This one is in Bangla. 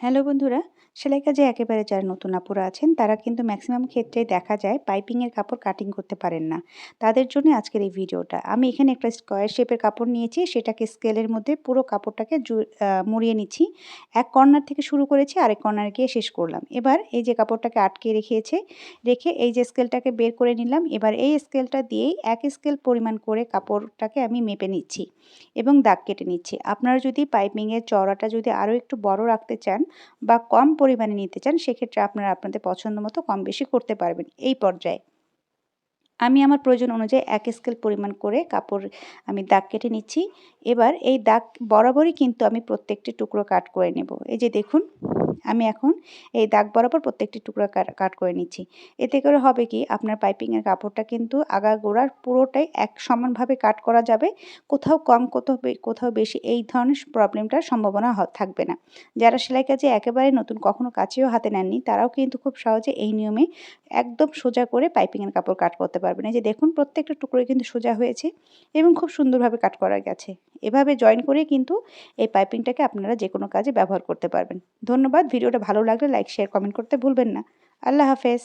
হ্যালো বন্ধুরা সেলাই কাজে একেবারে যারা নতুন আপুরা আছেন, তারা কিন্তু ম্যাক্সিমাম ক্ষেত্রে দেখা যায় পাইপিংয়ের কাপড় কাটিং করতে পারেন না। তাদের জন্য আজকের এই ভিডিওটা। আমি এখানে একটা স্কোয়ার শেপের কাপড় নিয়েছি, সেটাকে স্কেলের মধ্যে পুরো কাপড়টাকে মুড়িয়ে নিচ্ছি। এক কর্নার থেকে শুরু করেছি, আরেক কর্নার গিয়ে শেষ করলাম। এবার এই যে কাপড়টাকে আটকে রেখেছে, রেখে এই যে স্কেলটাকে বের করে নিলাম। এবার এই স্কেলটা দিয়েই এক স্কেল পরিমাণ করে কাপড়টাকে আমি মেপে নিচ্ছি এবং দাগ কেটে নিচ্ছি। আপনারা যদি পাইপিংয়ের চওড়াটা যদি আরও একটু বড় রাখতে চান বা কম পরিমাণে নিতে চান, সেক্ষেত্রে আপনারা আপনাদের পছন্দ মতো কম বেশি করতে পারবেন এই পর্যায়ে। আমি আমার প্রয়োজন অনুযায়ী এক স্কেল পরিমাণ করে কাপড় আমি দাগ কেটে নিচ্ছি। এবার এই দাগ বরাবরই কিন্তু আমি প্রত্যেকটি টুকরো কাট করে নেব। এই যে দেখুন আমি এখন এই দাগ বরাবর প্রত্যেকটি টুকরো কাট করে নিচ্ছি। এতে করে হবে কি, আপনার পাইপিংয়ের কাপড়টা কিন্তু আগা গোড়ার পুরোটাই এক সমানভাবে কাট করা যাবে। কোথাও কম, কোথাও কোথাও বেশি এই ধরনের প্রবলেমটার সম্ভাবনা থাকবে না। যারা সেলাই কাজে একেবারে নতুন কখনো কাছেও হাতে নেননি, তারাও কিন্তু খুব সহজে এই নিয়মে একদম সোজা করে পাইপিংয়ের কাপড় কাট করতে পারবেন। এই যে দেখুন, প্রত্যেকটা টুকরোই কিন্তু সোজা হয়েছে এবং খুব সুন্দরভাবে কাট করা গেছে। এভাবে জয়েন করে কিন্তু এই পাইপিংটাকে আপনারা যে কোনো কাজে ব্যবহার করতে পারবেন। ধন্যবাদ ভিডিওটা ভালো লাগলে লাইক শেয়ার কমেন্ট করতে ভুলবেন না। আল্লাহ হাফেজ।